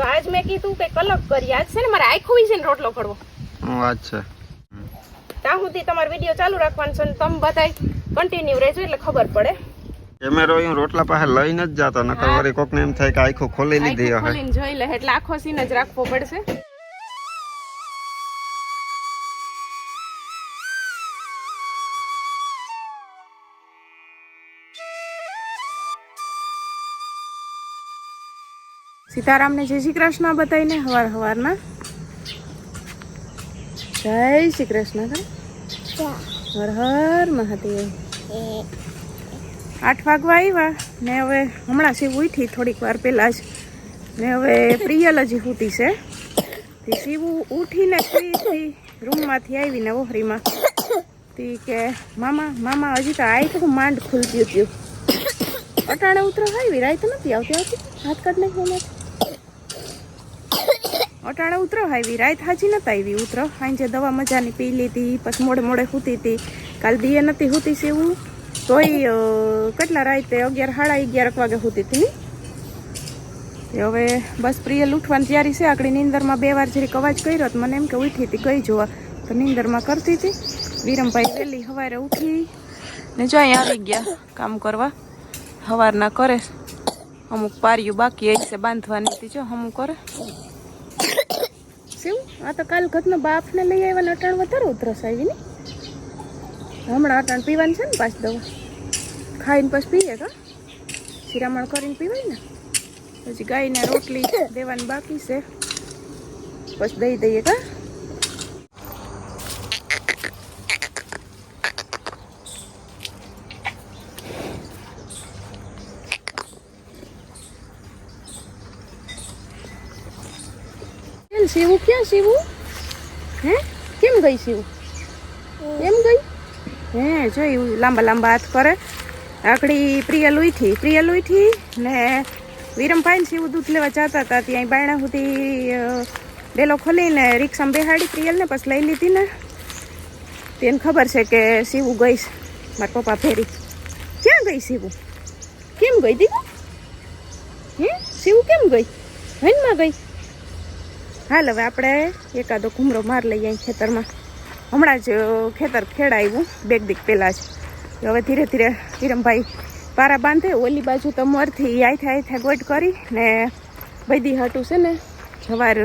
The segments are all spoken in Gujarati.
તો આજ મેં કીધું કે કલક કરી આજ છે ને મારે આખું ને રોટલો કરવો. અચ્છા ત્યાં સુધી તમારો વીડિયો ચાલુ રાખવાનો છે તમે બધાય કન્ટિન્યુ રહેજો એટલે ખબર પડે. કેમેરો અહીં રોટલા પાસે લઈને જ જાતો નકર વળી કોકને એમ થાય કે આખો ખોલી લીધી ખોલીને જોઈ લે એટલે આખો સીન જ રાખવો પડશે. સીતારામને જય શ્રી કૃષ્ણ બતાવીને હવાર હવારના જય શ્રી કૃષ્ણ. હર હર મહાદેવ. આઠ વાગવા આવ્યા. ને હવે હમણાં શિવ ઉઠી થોડીક વાર પહેલાં જ. ને હવે પ્રિયલ હજી ફૂટી છે. તે શિવ ઉઠીને ફ્રીથી રૂમમાંથી આવીને ઓહરીમાં. તી કે, મામા મામા, હજી તો આઈ તો માંડ ખુલતી હતું. અટાણે ઉતરો આવી રાઈ તો નથી આવતી આવતી. હાથ કાઢ નાખી એમાંથી અટાણે ઉતરો આવી રાત હાજી નતા આવી ઉતરો. આજે દવા મજાની પી લીધી, પછી મોડે મોડે સૂતી હતી. કાલ દીએ નથી સૂતી સેવું. તોય કેટલા રાતે અગિયાર, સાડા અગિયાર વાગે સૂતી હતી હવે બસ પ્રિયલ ઉઠવાની તૈયારી છે. આકડી નીંદરમાં બે વાર જરીક અવાજ કર્યો તો મને એમ કે ઉઠી હતી કઈ જોવા. તો નીંદરમાં કરતી હતી. વિરમભાઈ વહેલી સવારે ઉઠી ને જો અહીંયા આવી ગયા કામ કરવા. સવારના કરે. અમુક પાર્યું બાકી હશે, બાંધવાની હતી. જો અમુક કરે. શું આ તો કાલ ઘરનો બાપને લઈ આવ્યા ને અટાણ વધારે ઉધરસ આવી ને. હમણાં અટાણ પીવાની છે ને પાછી દવા. ખાઈને પછી પીએ કા શિરામણ કરીને પીવાય ને. પછી ગાયને રોટલી દેવાની બાકી છે. પછી દઈ દઈએ કા શિવું? ક્યાં શિવું? હે? કેમ ગઈ શિવું? કેમ ગઈ? હે જોયું લાંબા લાંબા હાથ કરે. આકડી પ્રિયલ ઉઠી પ્રિયલ ઉઠી ને વિરમભાઈ શિવું દૂધ લેવા જતા હતા, ત્યાં બાયણા સુધી ડેલો ખોલીને રિક્ષામાં બેહાડી પ્રિયલને પછી લઈ લીધી ને. તેને ખબર છે કે શિવું ગઈ મારા પપ્પા ફેરી. ક્યાં ગઈ શિવું? કેમ ગઈ દીકુ હે? શિવું કેમ ગઈ? હૈનમાં ગઈ? હાલ હવે આપણે એકાદો ઘૂમરો માર લઈએ અહીં ખેતરમાં. હમણાં જ ખેતર ખેડાવ્યું બેગ દીક પહેલાં જ. હવે ધીરે ધીરે કિરમભાઈ પારા બાંધે, ઓલી બાજુ તો મોરથી આથે આથે ગોટ કરી ને બૈદી હાટું છે ને, જવાર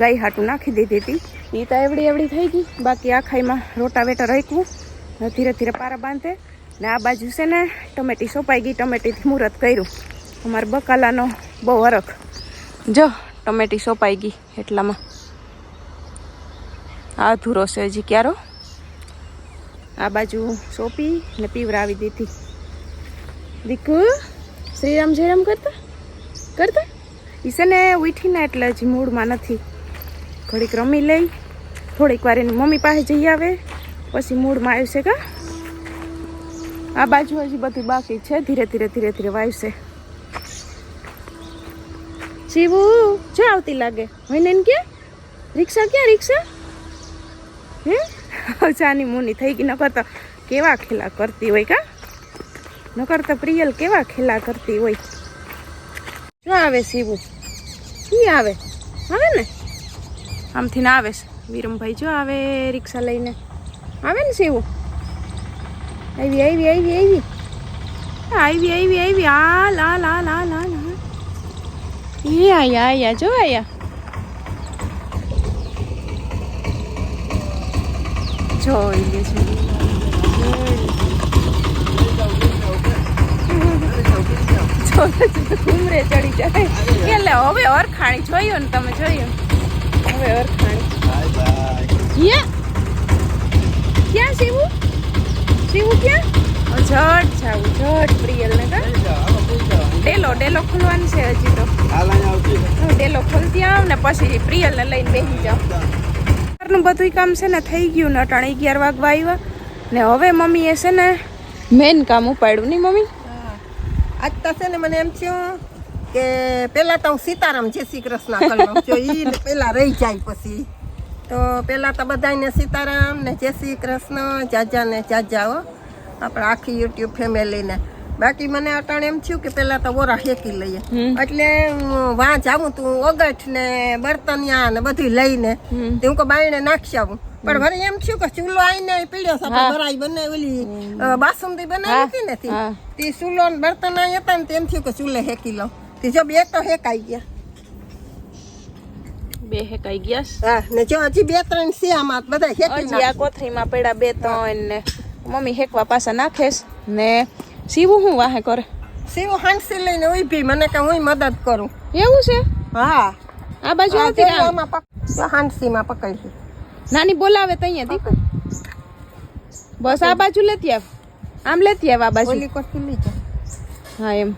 ગાય હાટું નાખી દીધી હતી. એ તો એવડી એવડી થઈ ગઈ, બાકી આખાઈમાં રોટાવેટર રાખ્યું. ધીરે ધીરે પારા બાંધે ને આ બાજુ છે ને, ટમેટી સોપાઈ ગઈ, ટમેટીથી મુહૂર્ત કર્યું. અમારે બકાલાનો બહુ હરખ. જો ટમેટી સોપાઈ ગઈ એટલામાં. આ અધૂરો છે હજી ક્યારો. આ બાજુ સોંપી ને પીવરાવી દીધી. દીકુ, શ્રીરામ જયરામ કરતા? કરતા? ઈ છે ઉઠીને એટલે હજી મૂડમાં નથી. ઘડીક રમી લઈ. થોડીક વાર એની મમ્મી પાસે જઈ આવે. પછી મૂડમાં આવશે કા? આ બાજુ હજી બધું બાકી છે. ધીરે ધીરે ધીરે ધીરે વાવશે. શિવુ જો આવતી લાગે. હોય ને કે? રિક્ષા ક્યાં, રિક્ષા? હે? ચાની મુની થઈ ગઈ. નકર તો કેવા ખેલા કરતી હોય કા? નકર તો પ્રિયલ કેવા ખેલા કરતી હોય? શું આવે શિવુ શી આવે. આવે ને? આમથી ના આવે. વિરમભાઈ જો આવે રિક્ષા લઈને. આવે ને શિવુ આવી આવી આવી આવી. આવી આવી આવી. આ, લા લા લા આ લા. એ આયા આયા. જો આયા જોઈ લે છે ઘૂમરે એટલે હવે અરખાણી જોયું ને તમે જોયું? હવે અરખાણી. ક્યાં શિવું? શિવું ક્યાં? જટ જાવું, જટ પ્રિયલ ને કા? ડેલો ડેલો ખોલવાની છે હજી તો. હું ડેલો ખોલતી આવ ને પછી પ્રિયલ ને લઈને બેસી જાઉં. ઘરનું બધું કામ છે ને થઈ ગયું ને અટાણે અગિયાર વાગવા આવ્યા. ને હવે મમ્મીએ છે ને મેન કામ ઉપાડ્યું નહીં મમ્મી? આજ તો છે ને મને એમ થયું કે પેલા તો હું સીતારામ જય શ્રી કૃષ્ણ કરી લઉં છું પેલા રહી જાય પછી. તો પેલા તો બધાને સીતારામ ને જય શ્રી કૃષ્ણ જાજા ને જાજા હો. આપણે આખી યુટ્યુબ ફેમિલીને. બાકી મને અટાણે એમ થયું કે પેલા તો ઓરા શેકી લઈએ. એટલે હું વાં જાવું તું ઓગઠ ને બર્તનિયા ને બધું લઈને. હું કે બાયણે નાખી આવું. પણ વળી એમ થયું કે ચૂલો આઈને પીડ્યો આપણે ભરાઈ બને ઓલી બાસુંદી બનાવી હતી ને તે. ચૂલો ને બર્તન આઈ હતા ને તેમ થયું કે ચૂલે હેકી લઉં. તે જો બે તો હેકાઈ ગયા. બે હેકાઈ ગયા હા ને જો હજી બે ત્રણ છે આમાં બધા હેકી આ કોથળીમાં પડ્યા બે ત્રણ ને. મમ્મી હેકવા પાછા નાખેસ ને સીવું હું વાહે કરે સીવું હાંસી લઈને ઊભી મને કે હું મદદ કરું. એવું છે? હા. આ બાજુ આવતી હાંસીમાં પકડી નાની બોલાવે તો અહીંયા દીકુ બસ આ બાજુ લેતી આવ. આમ લેતી આવ આ બાજુ. ઓલી કોટી લઈ જા. હા એમ.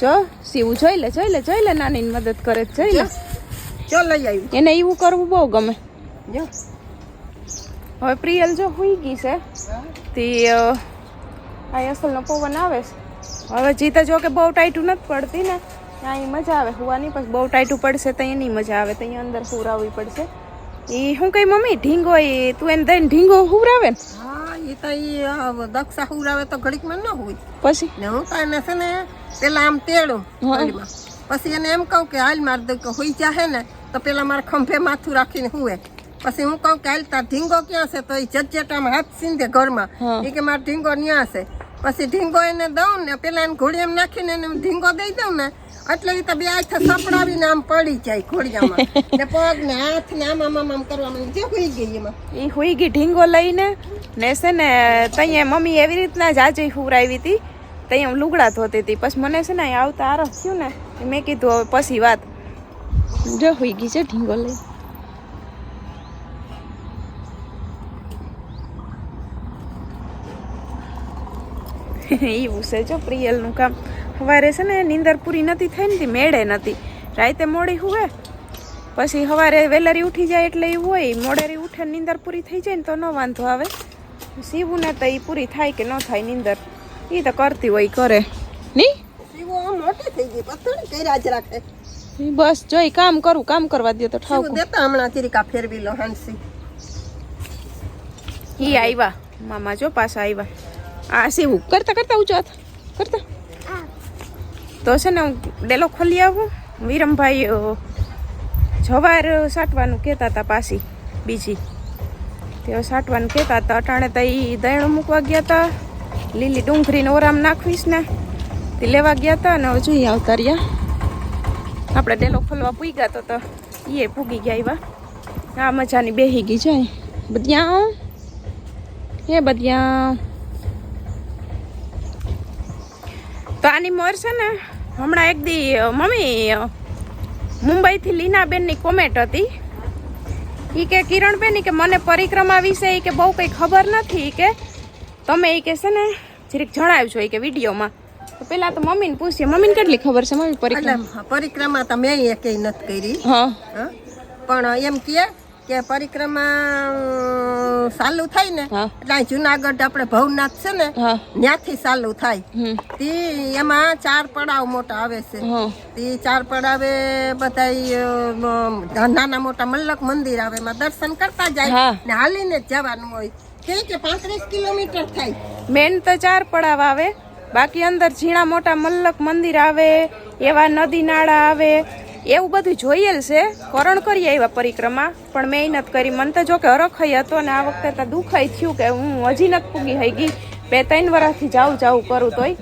જો સીવું જોઈ લે જોઈ લે જોઈ લે નાની મદદ કરે જોઈ લે. જો લઈ આવી. એને એવું કરવું બહુ ગમે. જો. હવે પ્રિયલ જો હુઈ ગઈ છે. તે અ, આ અસલનો પવન આવે છે. હવે જીતા જો કે બહુ ટાઈટું નથી પડતી ને. અહીં મજા આવે હુવાની પછી બહુ ટાઈટું પડશે તો એની મજા આવે તો અહીંયા અંદર હુરાવવી પડશે. એ હું કઈ મમ્મી? ઢીંગો એ તું એને દઈને ઢીંગો હુરાવે ને? હા એ તો ઈ અ, દક્ષા હુરાવે તો ઘડીકમાં ન હોય. પછી? ને હું તો એને છે ને પેલા આમ તેડું હા. પછી એને એમ કહું કે હાલ માર દઉં કે હોઈ જાહે ને તો પેલા મારા ખંભે માથું રાખીને હુએ પછી હું કહું કે હાલ તાર ઢીંગો ક્યાં છે? તો એ જજેટામાં હાથ સીંધે ઘરમાં. એ કે મારો ઢીંગો ન્યા છે. પછી ઢીંગો એને દઉં ને, પેલા એને ઘોડી એમ નાખીને એને ઢીંગો દઈ દઉં ને, એટલે એ તો બે હાથ સપડાવીને આમ પડી જાય ઘોડિયામાં. ને પગ ને હાથ ને આમ આમ આમ કરવા માંડી જે હોઈ ગઈ એમાં. એ હોઈ ગઈ ઢીંગો લઈને ને છે ને તઈએ મમ્મી એવી રીતના જ આજે હુરાવી હતી તઈ હું લુગડા ધોતી હતી. પછી મને છે ને આવતા આરસ થયું ને મેં કીધું હવે પછી વાત. જો હોઈ ગઈ છે ઢીંગો લઈ એવું છે જો પ્રિયલનું કામ. સવારે છે ને નીંદર પૂરી નથી થઈ ને મેળે નથી. રાતે મોડી હુએ પછી સવારે વહેલારી ઉઠી જાય એટલે એવું હોય મોડેરી ઉઠે ને નીંદર પૂરી થઈ જાય ને તો ન વાંધો આવે. સીવું ને તો એ પૂરી થાય કે ન થાય નીંદર? એ તો કરતી હોય કરે. ની? મોટી થઈ ગઈ પથ્થર કર્યા જ રાખે. બસ જોઈ કામ કરું કામ કરવા દે તો ઠાવ દેતા હમણાં ચીરિકા ફેરવી લો હાંસી. ઈ આવ્યા મામા જો પાછા આવ્યા આ સીવું કરતા કરતા ઊંચો હાથ. કરતા. તો છે ને હું ડેલો ખોલી આવું. વિરમભાઈ જવાર સાટવાનું કહેતા હતા પાછી, બીજી. તેઓ સાટવાનું કહેતા હતા. અટાણે તો એ દયણું મૂકવા ગયા હતા લીલી ડુંગળીને ઓરામ નાખવીશ ને તે લેવા ગયા હતા અને હવે જોઈએ આવતા રહ્યા. આપણે ડેલો ખોલવા પૂગ્યા તો તો એ પૂગી ગયા એવા. આ મજાની બેહી ગઈ જાય. બધી એ બધી તો આની મોર છે ને હમણાં એક દી મમ્મી મુંબઈથી લીનાબેનની કોમેન્ટ હતી. એ કે કિરણબેન કે મને પરિક્રમા વિશે એ કે બહુ કંઈ ખબર નથી. કે તમે એ કે છે ને જરીક જણાવજો એ કે વિડીયોમાં. તો પેલા તો મમ્મીને પૂછીએ મમ્મીને કેટલી ખબર છે? મમ્મી પરિક્રમા? પરિક્રમા તો મેં એકેય નથી કરી. હા? પણ એમ કહે કે પરિક્રમા ચાલુ થાય ને એટલે જુનાગઢ આપણે ભવનાથ છે ને ત્યાંથી ચાલુ થાય. તે એમાં ચાર પડાવ મોટા આવે છે. તે ચાર પડાવે બધા નાના મોટા મલ્લક મંદિર આવે એમાં દર્શન કરતા જાય ને હાલીને જ જવાનું હોય. કે કે પાંત્રીસ કિલોમીટર થાય? મેન તો ચાર પડાવ આવે બાકી અંદર ઝીણા મોટા મલ્લક મંદિર આવે એવા નદી નાળા આવે એવું બધું જોયેલ છે. કરણ કરી આવ્યા પરિક્રમા, પણ મહેનત કરી. મને તો જો કે હરખાઈ હતો ને આ વખતે તો દુખાઈ થયું કે હું હજી નથી પૂગી થઈ ગઈ. બે ત્રણ વર્ષથી જાઉં જાઉં કરું તોય.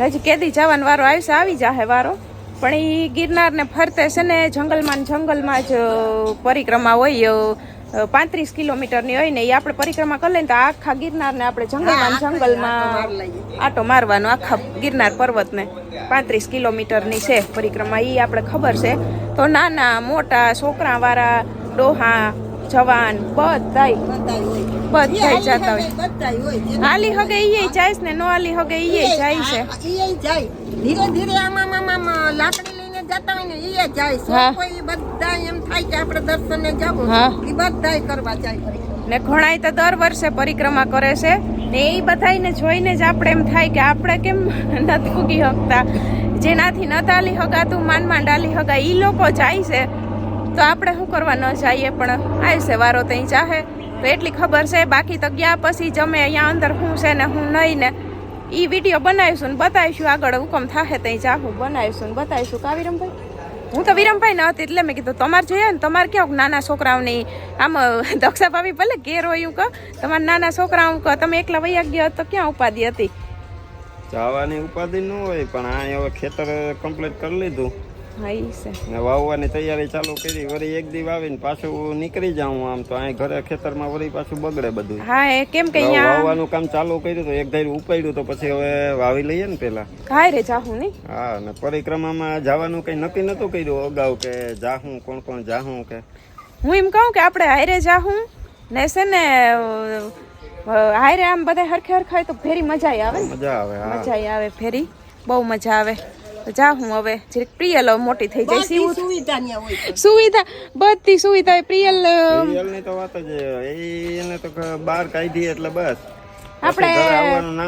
હજી કેદી જવાનો વારો આવશે આવી જાહે વારો. પણ એ ગિરનારને ફરતે છે ને જંગલમાં જંગલમાં જ પરિક્રમા હોય પાંત્રીસ કિલોમીટરની હોય ને એ આપણે પરિક્રમા કરી લઈએ ને તો આખા ગિરનારને આપણે જંગલમાં જંગલમાં આટો મારવાનો આખા ગિરનાર પર્વતને. પાંત્રીસ કિલોમીટરની છે પરિક્રમા એ આપણે ખબર છે. તો નાના મોટા છોકરાવાળા ડોહા જવાન બધાય. બધાય જતા હોય. હાલી હગે ઈ જાય ને નો હાલી હગે ઈ જાય છે. ધીરે ધીરે આમાં લાકડી જતા હોય ને ઈ જાય. સો કોઈ બધા એમ થાય કે આપણે દર્શને જવું. ઈ બધાય કરવા જાય ને ઘણાય તો દર વર્ષે પરિક્રમા કરે છે. ને એ બધાને જોઈને જ આપણે એમ થાય કે આપણે કેમ નથી ફૂગી શકતા જેનાથી ન તાલી હગાતું માન માંડ આલી હગા એ લોકો જાય છે. તો આપણે શું કરવા ન જઈએ પણ આવશે વારો ત્યાં ચાહે તો એટલી ખબર છે બાકી તો ગયા પછી જમે અહીંયા અંદર શું છે ને હું નહીં ને ઈ વીડિયો બનાવીશું ને બતાવીશું આગળ હુકમ થાય ત્યાં જાહું. બનાવીશું ને બતાવીશું. કા વિરમભાઈ? હું તો વિરમભાઈ ન હતી એટલે મેં કીધું તમારે જોઈએ ને, તમારે કેવું નાના છોકરાઓની આમ દક્ષા ભાભી ભલે ઘેર હોય કહો, તમારા નાના છોકરાઓ કે તમે એકલા વૈયા ગયા તો ક્યાં ઉપાધિ હતી? જવાની ઉપાધિ ન હોય, પણ આ હવે ખેતર કમ્પ્લીટ કરી લીધું. ને વાવવાની તૈયારી ચાલુ કરી વળી એક દી વાવીને પાછું નીકળી જાઉં આમ તો. અહીં ઘરે ખેતરમાં વળી પાછું બગડે બધું. હા એ કેમ કે વાવવાનું કામ ચાલુ કર્યું તો એક ધાર્યું ઉપાડ્યું તો પછી હવે વાવી લઈએ ને પેલા ઘાય રે જાહું નહીં? હા ને પરિક્રમામાં જવાનું કઈ નક્કી નતું કર્યું અગાઉ કે જાહું કોણ કોણ જાહું કે? હું એમ કહું કે આપણે હારે જાહું ને છે ને હારે આમ બધા હરખે હરખાય તો ફેરી મજા આવે મજા આવે મજા આવે ફેરી બહુ મજા આવે. તો જાહું હવે. જે પ્રિયલ મોટી થઈ જાય સીવું સુવિધા સુવિધા બધી સુવિધા. પ્રિયલ અ, સિરિયલની તો વાત જ એને તો બહાર કાઢી એટલે બસ. આપણે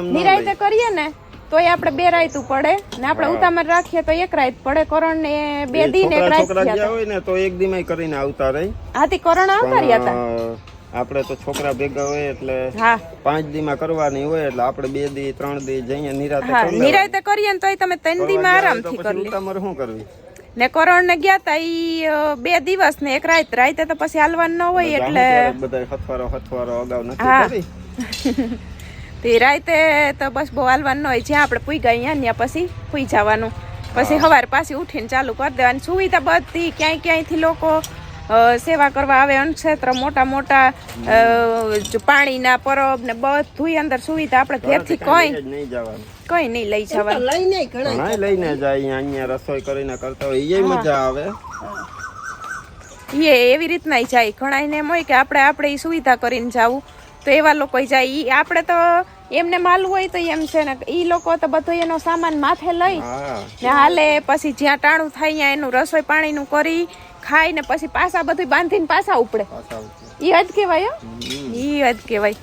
નિરાયતે કરીએ ને તોય આપણે બે રાયતું પડે. ને આપણે ઉતામળ રાખીએ તો એક રાયત પડે. કરણ ને બે એ દી ને એક રાયત થયા હોય ને તો એક દીમાં કરીને આવતા રહી. હાથી કરણ આવતા રહ્યા હતા? આપણે તો છોકરા ભેગા હોય એટલે પાંચ પાંચ દીમાં કરવાની હોય એટલે આપણે બે દી ત્રણ દી જઈએ નિરાતે. નિરાયતે કરીએ ને તોય તમે ત્રણ દી માં આરામથી કરી તમારે શું કરવી? ને કરણ ને ગયા તા ઈ બે દિવસ ને એક રાત. રાતે તો પછી હાલવાનું ન હોય એટલે બધા હથવારો હથવારો અગાઉ નથી કરી. તે રાતે તો બસ બહુ હાલવાનું ન હોય. જ્યાં આપણે પૂઈ ગયા ત્યાં પછી પૂઈ જવાનું. પછી સવારે પાછી ઉઠીને ચાલુ કરી દેવાની. સુવિધા બધી ક્યાંય ક્યાંયથી લોકો સેવા કરવા આવે અન્નક્ષેત્ર મોટા મોટા પાણીના પરબ ને બધું અંદર સુવિધા આપણે ઘેરથી કઈ નહીં જવાનું. કઈ નહીં લઈ તો જવાનું. લઈને ઘણા લઈને જાય અહીંયા રસોઈ કરીને કરતા હોય એ મજા આવે. એ એવી રીતના જાય. જાય ઘણા એમ હોય કે આપણે આપણે ઈ સુવિધા કરીને જવું. તો એવા લોકો જાય. ઈ આપણે તો એમને માલવું હોય તો એમ છે ને ઈ લોકો તો બધો એનો સામાન માથે લઈ ને હાલે. પછી જ્યાં ટાણું થાય ત્યાં એનું રસોઈ પાણીનું કરી ખાઈ ને પછી પાછા બધું બાંધીને પાછા ઉપડે. ઈ હદ કહેવાય ઈ હદ કહેવાય.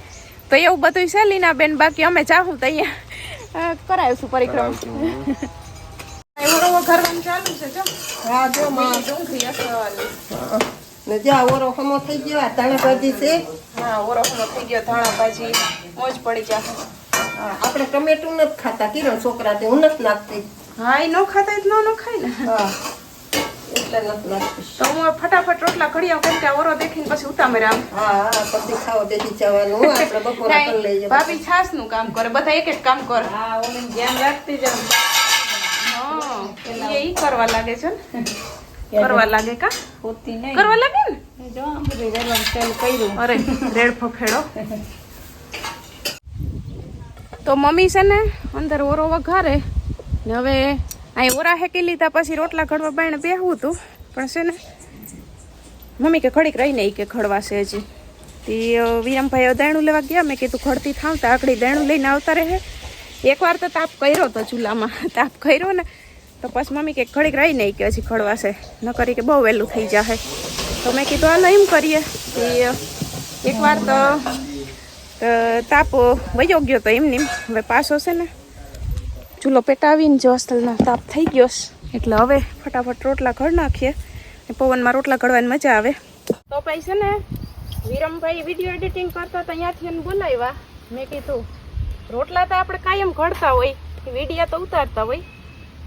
તો એવું બધું છે લીના બેન બાકી અમે ચાહું તો અહીંયા કરાવીશું પરિક્રમા. એવો ઘરવાનું ચાલુ છે જો. હા જો માં ડુંગળી અસલ ને જા ઓરો હમો થઈ ગયો ધાણા ભાજી છે. હા ઓરખનો થઈ ગયો ધાણા ભાજી મોજ પડી જાય આપણે ટમેટું નથી ખાતા કિરણ છોકરા તે હું નથી નાખતી. હા એ ન ખાતા ન ખાય ને. હા. એટલે નથી નાખતી તો હું ફટાફટ રોટલા ઘડી આવું કેમ કે આ ઓરો દેખીને પછી ઉતામે આમ હા હા પછી ખાવા બેસી જવાનું આપણે બપોરા કરી લઈએ. ભાભી છાસનું કામ કરે બધા એક એક કામ કરે. હા ઓલી ધ્યાન રાખતી જાઉં હા એ ઈ કરવા લાગે છે ને? કરવા લાગે કા? હોતી નહીં. કરવા લાગે ને? જો આમ બધું રહેવાનું ચાલુ કર્યું. અરે રેડ ફફેડો તો મમ્મી છે ને અંદર ઓરો વઘારે ને હવે અહીં ઓરા હેકી લીધા પછી રોટલા ઘડવા બાયણે બેહવું હતું પણ છે ને, મમ્મી કે ઘડીક રહીને એ કે ખડવાશે હજી. તે વિરમભાઈ દાણું લેવા ગયા, મેં કીધું ખડતી થાવ તો આકડી દાણું લઈને આવતા રહે. એકવાર તો તાપ કર્યો તો ચૂલામાં. તાપ કર્યો ને, તો પછી મમ્મી કે ઘડીક રહીને ઈ કે હજી ખડવાશે ન કરી કે બહુ વહેલું થઈ જાહે. તો મેં કીધું, હાલો, એમ કરીએ. કે એકવાર તો તાપ વયો ગયો તો એમને એમ હવે પાછો છે ને ચૂલો પેટાવીને જો અસલનો તાપ થઈ ગયો એટલે હવે ફટાફટ રોટલા ઘડ નાખીએ ને પવનમાં રોટલા ઘડવાની મજા આવે. તો ભાઈ છે ને વિરમભાઈ વીડિયો એડિટિંગ કરતા તો અહીંયાથી એને બોલાવ્યા. મેં કીધું રોટલા તો આપણે કાયમ ઘડતા હોય વિડીયા તો ઉતારતા હોય.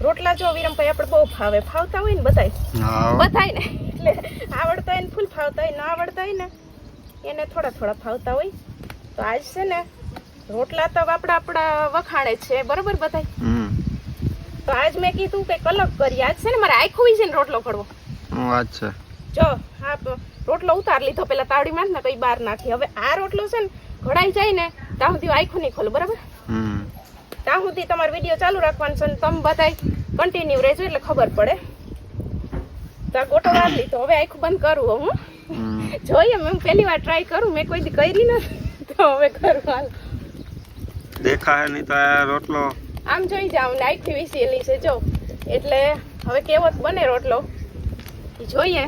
રોટલા જો વિરમભાઈ આપણે બહુ ફાવે ફાવતા હોય ને બધાય? બધાય ને? એટલે આવડતા હોય ને ફૂલ ફાવતા હોય ન આવડતા હોય ને એને થોડા થોડા ફાવતા હોય. તો આજ છે ને રોટલા તો આપણા આપણા વખાણે છે બરોબર બધાય? તો આજ મેં કીધું કે અલગ કરી આજ છે ને મારે આખો વિશે ને રોટલો કરવો અચ્છા જો હા રોટલો ઉતાર લીધો પેલા તાવડીમાં ને કઈ બહાર નાખી. હવે આ રોટલો છે ને ઘડાઈ જાય ને ત્યાં સુધી આખું નહીં ખોલું બરાબર? ત્યાં સુધી તમારો વીડિયો ચાલુ રાખવાનો છે ને તમે બધાય કન્ટિન્યુ રહેજો એટલે ખબર પડે. તો આ ગોટો વાર લીધો. હવે આખું બંધ કરું હું. જોઈએ મેં પહેલી વાર ટ્રાય કરું મેં કોઈ દી કરી નથી. તો હવે કરું હાલ. દેખાય નહીં તો રોટલો. આમ જોઈ જાવ ને આખી વિસેલી છે જો. એટલે હવે કેવો બને રોટલો. એ જોઈએ.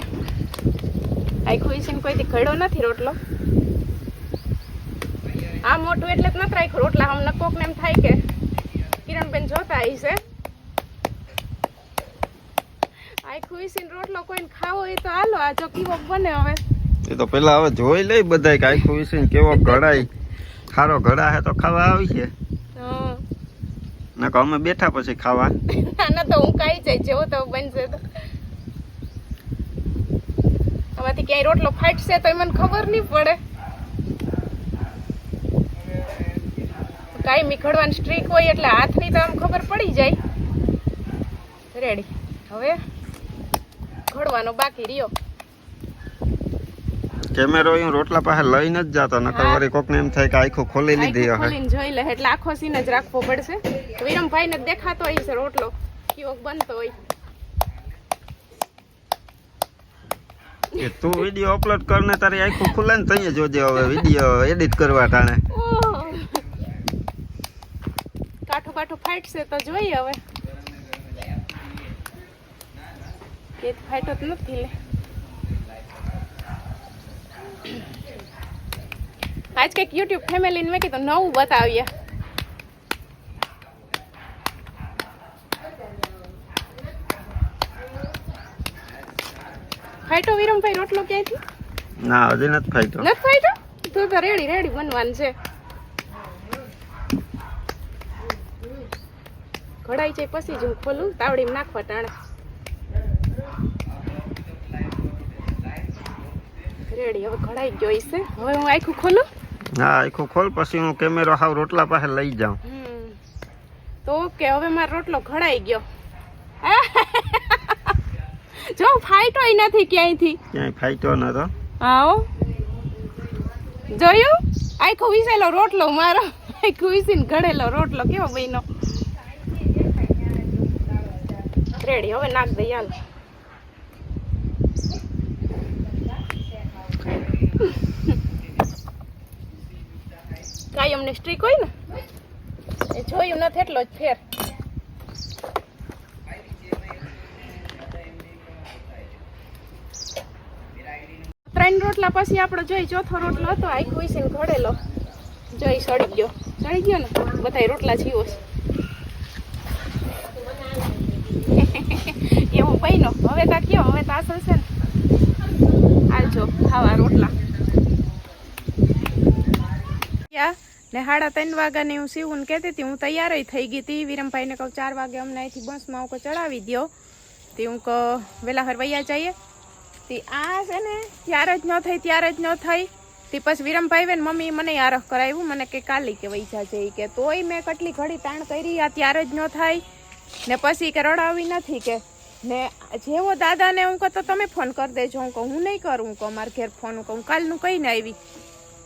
આખું વિસીને કોઈ ઘડો નથી રોટલો. આ મોટું એટલે જ નથી રાખ્યું રોટલા હમને કોકને એમ થાય કે કિરણબેન જોતા આવી છે. આખું વિસીને રોટલો કોઈને ખાવો એ તો હાલો આ જો કેવો બને હવે. એ તો પેલા હવે જોઈ લઈ બધાય કે આખું વિશે કેવો ઘડાય સારો ઘડા હે તો ખાવા આવી છે. હં. નકર અમે બેઠા પછી ખાવા. ના ના તો હું કાઈ જાય જેવો તો બનશે તો. આમાંથી ક્યાંય રોટલો ફાટશે તો મને ખબર નહીં પડે. કાંઈ ઘડવાની સ્ટ્રીક હોય એટલે હાથની તો આમ ખબર પડી જાય. રેડી હવે ઘડવાનો બાકી રહ્યો. કેમેરો અહીં રોટલા પાસે લઈને જ જાતો નકર હા. કોક ને એમ થાય કે આખો ખોલી લીધી હવે ખોલીને જોઈ લે એટલે આખો સીન જ રાખવો પડશે. વિરમભાઈ ને દેખાતો હોય છે રોટલો. કેવો બનતો હોય. એ તું વીડિયો અપલોડ કરને તારી આખું ખુલે ને તઈએ જોજે હવે વીડિયો એડિટ કરવા ટાણે. કાઠું કાઠું ફાટશે તો જોઈએ હવે. કે ફાટો તો નથી લે. આજ કંઈક યુટ્યુબ ફેમિલીને મેં કીધું નવું બતાવીએ. ફાઈટો વિરમભાઈ રોટલો ક્યાંથી ના હજી નથી ફાઈટો. નથી ફાઈટો? તું તો રેડી રેડી બનવાનું છે. ઘડાઈ જાય પછી જ હું ખોલું તાવડીમાં નાખવા ટાણે. રેડી હવે ઘડાઈ ગયો છે હવે હું આખું ખોલું. હા આખું ખોલ પછી હું કેમેરો હાવ રોટલા પાસે લઈ જાઉં. હમ. તો ઓકે હવે મારો રોટલો ઘડાઈ ગયો. જો ફાઈટોય નથી ક્યાંયથી. ક્યાંય ફાઈટો નતો આવો. જોયું? આખો વિસેલો રોટલો મારો. આખો વિસીને ઘડેલો રોટલો કેવો બન્યો. રેડી હવે નાખ દઈ હાલ કાયમ સ્ટ્રીક હોય ને, એ જોયું નથી એટલો જ ફેર. ત્રણ રોટલા પછી આપણો જોઈ ચોથો રોટલો હતો આઈ કુઈસીને ઘડેલો. જોઈ સડી ગયો. સડી ગયો ને? બધાય રોટલા જીવો છે. એવું પૈનો હવે તા કયો? હવે તો આસલ છે ને? આવજો ખાવા રોટલા. યા ને સાડા ત્રણ વાગ્યાની હું સીવું કહેતી હતી, હું તૈયાર થઈ ગઈ હતી. વિરમભાઈને કહું ચાર વાગે અમને અહીંથી બસમાં હું ચડાવી દો તે હું કહું વહેલા હરવૈયા જઈએ. તે આ છે ને, ત્યારે જ ન થઈ, ત્યારે જ ન થઈ. તે પછી વિરમભાઈ ને મમ્મી મને આરખ કરાવ્યું, મને કે કાલી કે વૈજા જઈ કે, તોય મેં કેટલી ઘડી તાણ કરી, આ ત્યારે જ ન થાય. ને પછી કે રડાવી નથી કે. ને જેવો દાદાને હું કહું, તો તમે ફોન કરી દેજો. હું કહું, હું નહીં કરું. કહું, મારા ઘેર ફોન. હું કહું કાલનું કહીને આવી.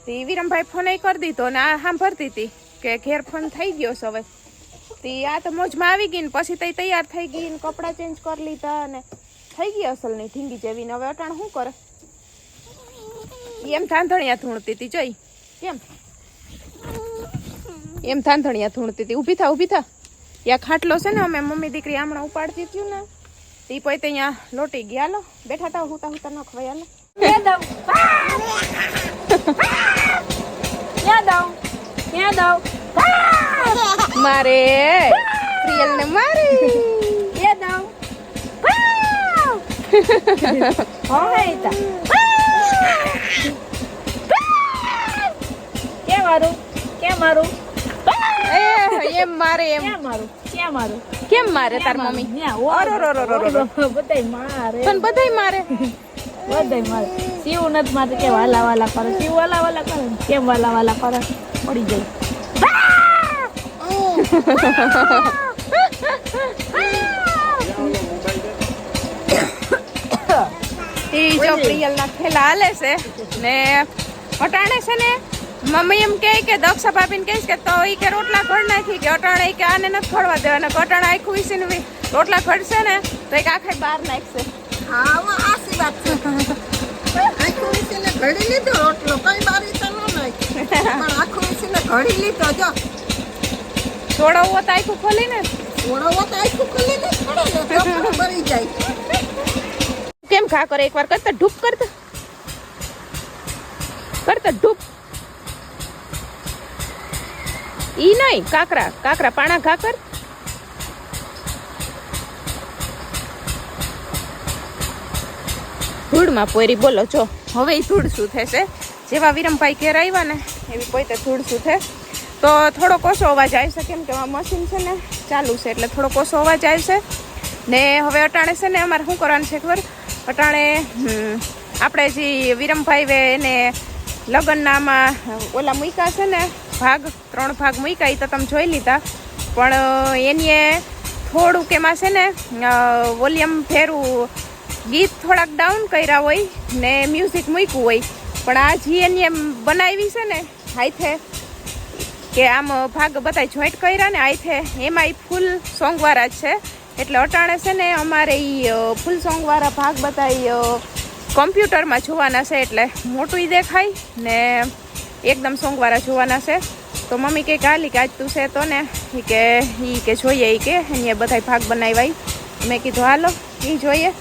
તે વિરમભાઈ ફોન કરી દીધો ને આ સાંભળતી હતી કે ઘેર ફોન થઈ ગયો છે હવે. તે આ તો મોજમાં આવી ગઈ ને પછી તઈ તૈયાર થઈ ગઈ ને કપડાં ચેન્જ કરી લીધા અને થઈ ગઈ અસલ નહીં ઢીંગી જેવી. ને હવે અટાણ શું કરે? એમ ધાંધણિયા ધૂણતી હતી, જોઈ. કેમ? એમ ધાંધણિયા ધૂણતી હતી. ઊભી થા ઊભી થા. ત્યાં ખાટલો છે ને અમે મમ્મી દીકરી હમણાં ઉપાડતી હતી ને, તે પોતે અહીંયા લોટી ગયા લો. બેઠા તા હુતા હુતા ન ખવાય હાલો ક્યાં દઉં ક્યાં દઉં મારે પ્રિયલ ને મારી ક્યાં દઉં હવે તા ક્યાં મારું ક્યાં મારું એ એમ મારે એમ ક્યાં મારું ક્યાં મારું કેમ મારે તાર મમ્મી ન્યા, ઓ, અરો, રો, રો, રો, રો, રો. બધાય મારે બધાય મારે શિવ નથી મારે કે વાલા વાલા કરે. શિવ વાલા વાલા કરે કેમ વાલા વાલા કરે? પડી જાય. ઈ જો પ્રિયલ ના હાલે છે ને અટાણે છે ને મમ્મી એમ કહે કે દક્ષા ભાભીને કહીશ કે તો એ કે રોટલા ઘડ નાખી કે અટાણે કે આને નથી ખડવા દેવાના. અટાણે આખું વિસીને રોટલા ઘડશે ને તો એક આખે બહાર નાખશે. હા આસી વાત છે. આખું વીસીને ઘડી લીધો રોટલો કઈ બારી તો ન નાખી પણ આખું વીસીને ઘડી લીધો જો. છોડવો તો આખું ખોલીને. ઓળવો તો આખું ખોલી ને પડે ને મરી જાય. કેમ ઘા કરે? એકવાર કરતા ઢૂપ કરતા કરતા ઢૂપ ઈ નહીં કાકરા. કાકરા પાણા ઘા કર. ધૂળમાં પોરી, બોલો જો. હવે ધૂળ શું થશે? જેવા વિરમભાઈ ઘેર આવ્યા ને, એવી પોતે ધૂળ શું થશે તો થોડોક ઓછો અવાજ આવશે કેમ કે મશીન છે ને, ચાલુ છે એટલે થોડોક ઓછો અવાજ આવશે ને હવે અટાણે છે ને, અમારે શું કરવાનું છે ખબર? અટાણે આપણે જે વિરમભાઈ એને લગ્નનામાં ઓલા મૂક્યા છે ને, ભાગ, ત્રણ ભાગ મૂક્યા એ તો તમે જોઈ લીધા. પણ એની થોડુંક એમાં છે ને વોલ્યુમ ફેરવું ગીત થોડાક ડાઉન કર્યા હોય ને મ્યુઝિક મૂક્યું હોય, પણ આ જી એની એમ બનાવી છે ને હાઈથે કે આમ ભાગ બધા જોઈન્ટ કર્યા ને હાઈથે એમાં એ ફૂલ સોંગવાળા જ છે. એટલે અટાણે છે ને અમારે એ ફૂલ સોંગવાળા ભાગ બધા કોમ્પ્યુટરમાં જોવાના છે, એટલે મોટું દેખાય ને એકદમ સોંગવાળા જોવાના છે. તો મમ્મી કંઈ કાલી કે આજ તું છે તો ને કે એ કે જોઈએ, ઈ કે અહીંયા બધા ભાગ બનાવ્યા મેં કીધું, હાલો એ જોઈએ.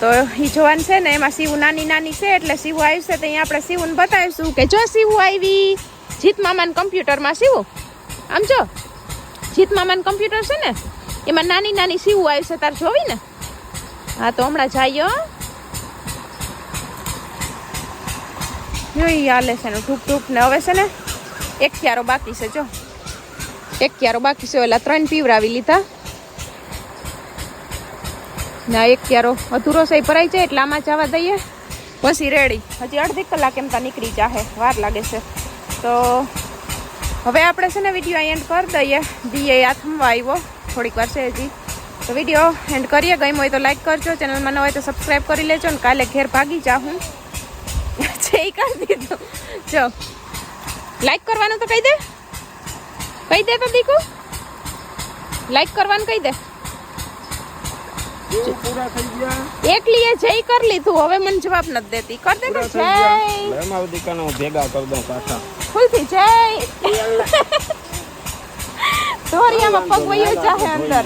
તો એ જોવાન છે ને, એમાં શિવ નાની નાની છે એટલે શિવ આવ્યું છે તો અહીંયા આપણે શિવને બતાવીશું કે જો શિવ આવી, જીત મામાના કમ્પ્યુટરમાં શિવ. આમ જો, જીત મામાનું કમ્પ્યુટર છે ને, એમાં નાની નાની શિવ આવી છે, તાર જોવી ને? હા, તો હમણાં જઈએ જોઈ હાલે છે ને ઠૂક ઠૂક ને હવે છે ને, એક ક્યારો બાકી છે, જો. એક ક્યારો બાકી છે, ઓલા ત્રણ પીવરાવી લીધા. ના એક ક્યારો અધૂરો સહી ભરાઈ જાય એટલે આમાં જવા દઈએ. પછી રેડી હજી અડધી કલાક એમ તા નીકળી જાહે, વાર લાગે છે. તો હવે આપણે છે ને વીડિયો એન્ડ કરી દઈએ. દીએ થમવા આવ્યો, થોડીક વાર છે હજી. તો વીડિયો એન્ડ કરીએ, ગમ્યો હોય તો લાઈક કરજો. ચેનલમાં ન હોય તો સબસ્ક્રાઈબ કરી લેજો ને કાલે ઘેર ભાગી જા હું છે એ કરી દીધું. જો. લાઈક કરવાનું તો કહી દે. કહી દે તો દીકુ. લાઈક કરવાનું કહી દે. પૂરા જઈ કર જય કરી લીધું. હવે મને જવાબ નથી દેતી. કર દે કે જય. એમાં હું ભેગા કરી દઉં પાછા. ફૂલથી જય. ધોરિયામાં પગ વયો જાહે અંદર.